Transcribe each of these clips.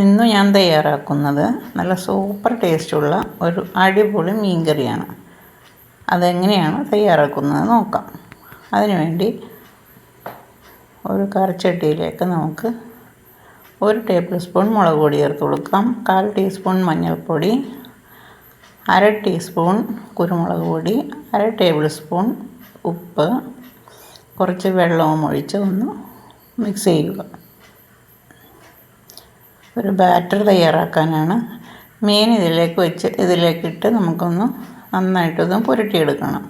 ഇന്ന് ഞാൻ തയ്യാറാക്കുന്നത് നല്ല സൂപ്പർ ടേസ്റ്റുള്ള ഒരു അടിപൊളി മീൻ കറിയാണ് അതെങ്ങനെയാണ് തയ്യാറാക്കുന്നത് നോക്കാം. അതിനുവേണ്ടി ഒരു കറിച്ചട്ടിയിലേക്ക് നമുക്ക് ഒരു ടേബിൾ സ്പൂൺ മുളക് പൊടി ചേർത്ത് കൊടുക്കാം. കാൽ ടീസ്പൂൺ മഞ്ഞൾപ്പൊടി അര ടീസ്പൂൺ കുരുമുളക് പൊടി അര ടേബിൾ സ്പൂൺ ഉപ്പ് കുറച്ച് വെള്ളവും ഒഴിച്ച് ഒന്ന് മിക്സ് ചെയ്യുക. ഒരു ബാറ്റർ തയ്യാറാക്കാനാണ്. മീൻ ഇതിലേക്ക് വെച്ച് ഇതിലേക്കിട്ട് നമുക്കൊന്ന് നന്നായിട്ടൊന്ന് പുരട്ടിയെടുക്കണം.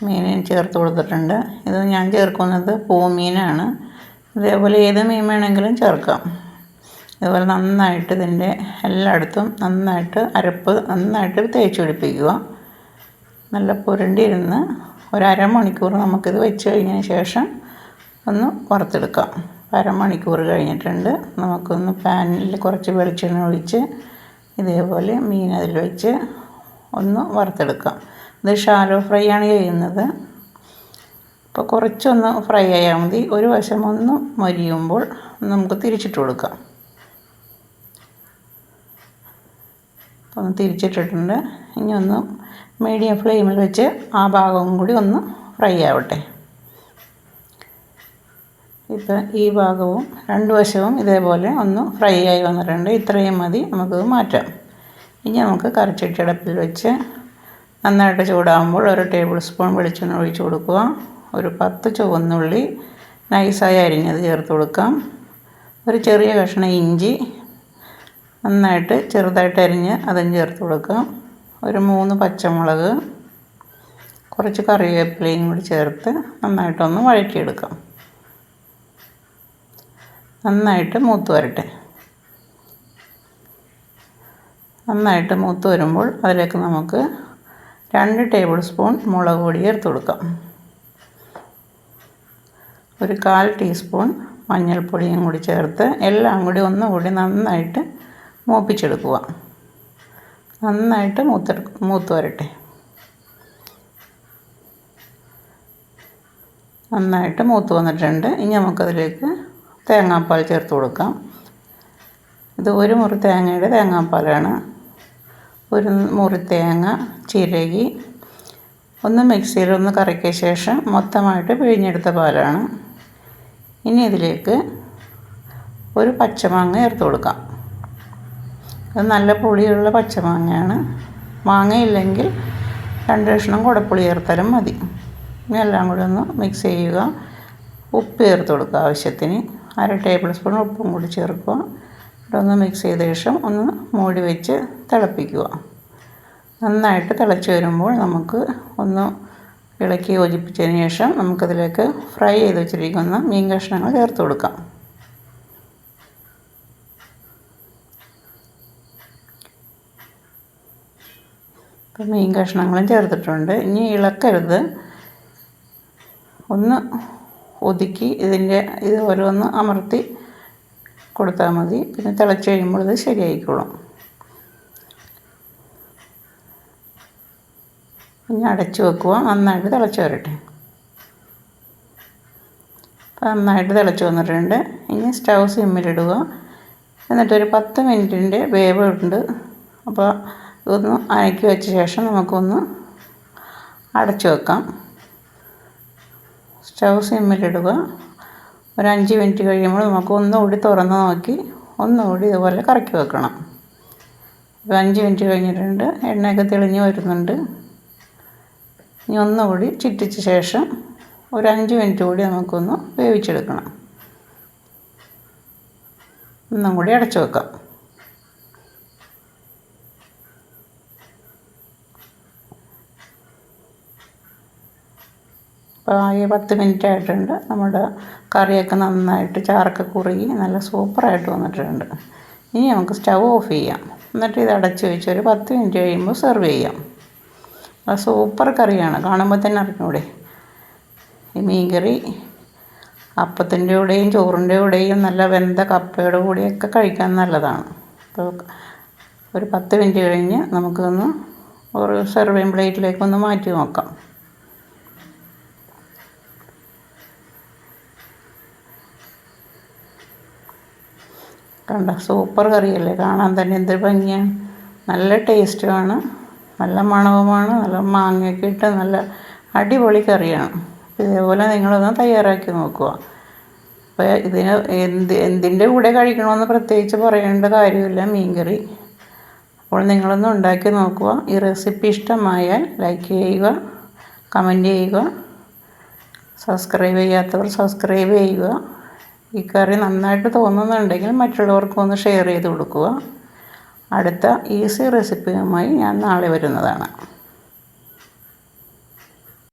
മീൻ ചേർത്ത് കൊടുത്തിട്ടുണ്ട്. ഇത് ഞാൻ ചേർക്കുന്നത് പൂമീനാണ്. ഇതേപോലെ ഏത് മീൻ വേണമെങ്കിലും ചേർക്കാം. ഇതുപോലെ നന്നായിട്ട് ഇതിന്റെ എല്ലായിടത്തും നന്നായിട്ട് അരപ്പ് നന്നായിട്ട് തേച്ച് പിടിപ്പിക്കുക. നല്ല പുരണ്ടിരുന്ന് ഒരു അരമണിക്കൂർ നമുക്കിത് വെച്ച് കഴിഞ്ഞതിന് ശേഷം ഒന്ന് വറുത്തെടുക്കാം. അരമണിക്കൂർ കഴിഞ്ഞിട്ടുണ്ട്. നമുക്കൊന്ന് പാനിൽ കുറച്ച് വെളിച്ചെണ്ണ ഒഴിച്ച് ഇതേപോലെ മീൻ അതിൽ വെച്ച് ഒന്ന് വറുത്തെടുക്കാം. ഇത് ഷാലോ ഫ്രൈ ആണ് ചെയ്യുന്നത്. അപ്പോൾ കുറച്ചൊന്ന് ഫ്രൈ ആയാൽ മതി. ഒരു വശം ഒന്ന് മരിയുമ്പോൾ നമുക്ക് തിരിച്ചിട്ട് കൊടുക്കാം. ഒന്ന് തിരിച്ചിട്ടിട്ടുണ്ട്. ഇനി ഒന്ന് മീഡിയം ഫ്ലെയിമിൽ വെച്ച് ആ ഭാഗവും കൂടി ഒന്ന് ഫ്രൈ ആവട്ടെ. ഇപ്പം ഈ ഭാഗവും രണ്ട് വശവും ഇതേപോലെ ഒന്ന് ഫ്രൈ ആയി വന്നിട്ടുണ്ട്. ഇത്രയും മതി നമുക്കത് മാറ്റാം. ഇനി നമുക്ക് കറിച്ചട്ടി അടപ്പിൽ വെച്ച് നന്നായിട്ട് ചൂടാകുമ്പോൾ ഒരു ടേബിൾ സ്പൂൺ വെളിച്ചെണ്ണ ഒഴിച്ച് കൊടുക്കുക. ഒരു പത്ത് ചുവന്നുള്ളി നൈസായി അരിഞ്ഞത് ചേർത്ത് കൊടുക്കാം. ഒരു ചെറിയ കഷ്ണം ഇഞ്ചി നന്നായിട്ട് ചെറുതായിട്ട് അരിഞ്ഞ് അതും ചേർത്ത് കൊടുക്കാം. ഒരു മൂന്ന് പച്ചമുളക് കുറച്ച് കറിവേപ്പിലയും കൂടി ചേർത്ത് നന്നായിട്ടൊന്ന് വഴറ്റിയെടുക്കാം. നന്നായിട്ട് മൂത്ത് വരട്ടെ. നന്നായിട്ട് മൂത്ത് വരുമ്പോൾ അതിലേക്ക് നമുക്ക് രണ്ട് ടേബിൾ സ്പൂൺ മുളക് പൊടി ചേർത്ത് കൊടുക്കാം. ഒരു കാൽ ടീസ്പൂൺ മഞ്ഞൾപ്പൊടിയും കൂടി ചേർത്ത് എല്ലാം കൂടി ഒന്നുകൂടി നന്നായിട്ട് മൂപ്പിച്ചെടുക്കുക. നന്നായിട്ട് മൂത്തെടുക്ക മൂത്ത് വരട്ടെ. നന്നായിട്ട് മൂത്ത് വന്നിട്ടുണ്ട്. ഇനി നമുക്കതിലേക്ക് തേങ്ങാപ്പാൽ ചേർത്ത് കൊടുക്കാം. ഇത് ഒരു മുറി തേങ്ങയുടെ തേങ്ങാപ്പാലാണ്. ഒരു മുറി തേങ്ങ ചിരകി ഒന്ന് മിക്സിയിൽ ഒന്ന് കറക്കിയ ശേഷം മൊത്തമായിട്ട് പിഴിഞ്ഞെടുത്ത പാലാണ്. ഇനി ഇതിലേക്ക് ഒരു പച്ചമാങ്ങ ചേർത്ത് കൊടുക്കാം. അത് നല്ല പുളിയുള്ള പച്ചമാങ്ങയാണ്. മാങ്ങയില്ലെങ്കിൽ രണ്ട് കഷ്ണം കുടപ്പുളി ചേർത്താലും മതി. ഇനി എല്ലാം കൂടി ഒന്ന് മിക്സ് ചെയ്യുക. ഉപ്പ് ചേർത്ത് കൊടുക്കുക ആവശ്യത്തിന്. അര ടേബിൾ സ്പൂൺ ഉപ്പും കൂടി ചേർക്കുക. ഒന്ന് മിക്സ് ചെയ്ത ശേഷം ഒന്ന് മൂടി വെച്ച് തിളപ്പിക്കുക. നന്നായിട്ട് തിളച്ച് വരുമ്പോൾ നമുക്ക് ഒന്ന് ഇളക്കി യോജിപ്പിച്ചതിന് ശേഷം നമുക്കതിലേക്ക് ഫ്രൈ ചെയ്ത് വെച്ചിരിക്കുന്ന മീൻ കഷ്ണങ്ങൾ ചേർത്ത് കൊടുക്കാം. മീൻ കഷ്ണങ്ങളും ചേർത്തിട്ടുണ്ട്. ഇനി ഇളക്കരുത്. ഒന്ന് ഒതുക്കി ഇതിന്റെ ഇത് ഓരോന്ന് അമർത്തി കൊടുത്താൽ മതി. പിന്നെ തിളച്ച് കഴിയുമ്പോൾ ഇത് ശരിയായിക്കോളും. ഇനി അടച്ച് വെക്കുക. നന്നായിട്ട് തിളച്ച് വരട്ടെ. അപ്പം നന്നായിട്ട് തിളച്ച് വന്നിട്ടുണ്ട്. ഇനി സ്റ്റൗ സിമ്മിലിടുക. എന്നിട്ടൊരു പത്ത് മിനിറ്റിന്റെ വേവ് ഉണ്ട്. അപ്പോൾ ഇതൊന്ന് അനക്കി വെച്ച ശേഷം നമുക്കൊന്ന് അടച്ചു വെക്കാം. സ്റ്റൗ സിമ്മിലിടുക. ഒരു അഞ്ച് മിനിറ്റ് കഴിയുമ്പോൾ നമുക്ക് ഒന്നുകൂടി തുറന്ന് നോക്കി ഒന്നുകൂടി ഇതുപോലെ കറക്കി വെക്കണം. ഒരു അഞ്ച് മിനിറ്റ് കഴിഞ്ഞിട്ടുണ്ട്. എണ്ണയൊക്കെ തെളിഞ്ഞ് വരുന്നുണ്ട്. ഇനി ഒന്നുകൂടി ചിറ്റിച്ച ശേഷം ഒരു അഞ്ച് മിനിറ്റ് കൂടി നമുക്കൊന്ന് വേവിച്ചെടുക്കണം. ഒന്നും കൂടി അടച്ചു വെക്കാം. ഈ പത്ത് മിനിറ്റ് ആയിട്ടുണ്ട് നമ്മുടെ കറിയൊക്കെ നന്നായിട്ട് ചാറൊക്കെ കുറുകി നല്ല സൂപ്പറായിട്ട് വന്നിട്ടുണ്ട്. ഇനി നമുക്ക് സ്റ്റവ് ഓഫ് ചെയ്യാം. എന്നിട്ട് ഇത് അടച്ചു വെച്ച് ഒരു പത്ത് മിനിറ്റ് കഴിയുമ്പോൾ സെർവ് ചെയ്യാം. സൂപ്പർ കറിയാണ്. കാണുമ്പോൾ തന്നെ അറിഞ്ഞൂടെ. ഈ മീൻകറി അപ്പത്തിന്റെ കൂടെയും ചോറിന്റെ കൂടെയും നല്ല വെന്ത കപ്പയുടെ കൂടെയൊക്കെ കഴിക്കാൻ നല്ലതാണ്. അപ്പോൾ ഒരു പത്ത് മിനിറ്റ് കഴിഞ്ഞ് നമുക്കൊന്ന് ഒരു സെർവിങ് പ്ലേറ്റിലേക്ക് ഒന്ന് മാറ്റി നോക്കാം. കണ്ട സൂപ്പർ കറിയല്ലേ കാണാൻ തന്നെ എന്തൊരു ഭംഗിയാണ്. നല്ല ടേസ്റ്റുമാണ് നല്ല മണവുമാണ് നല്ല മാങ്ങയൊക്കെ ഇട്ട് നല്ല അടിപൊളി കറിയാണ്. ഇതേപോലെ നിങ്ങളൊന്ന് തയ്യാറാക്കി നോക്കുക. അപ്പോൾ ഇതിന് എന്ത് എന്തിന്റെ കൂടെ കഴിക്കണമെന്ന് പ്രത്യേകിച്ച് പറയേണ്ട കാര്യമില്ല മീൻകറി. അപ്പോൾ നിങ്ങളൊന്ന് ഉണ്ടാക്കി നോക്കുക. ഈ റെസിപ്പി ഇഷ്ടമായാൽ ലൈക്ക് ചെയ്യുക കമന്റ് ചെയ്യുക. സബ്സ്ക്രൈബ് ചെയ്യാത്തവർ സബ്സ്ക്രൈബ് ചെയ്യുക. ഈ കറി നന്നായിട്ട് തോന്നുന്നുണ്ടെങ്കിൽ മറ്റുള്ളവർക്കും ഒന്ന് ഷെയർ ചെയ്ത് കൊടുക്കുക. അടുത്ത ഈസി റെസിപ്പിയുമായി ഞാൻ നാളെ വരുന്നതാണ്.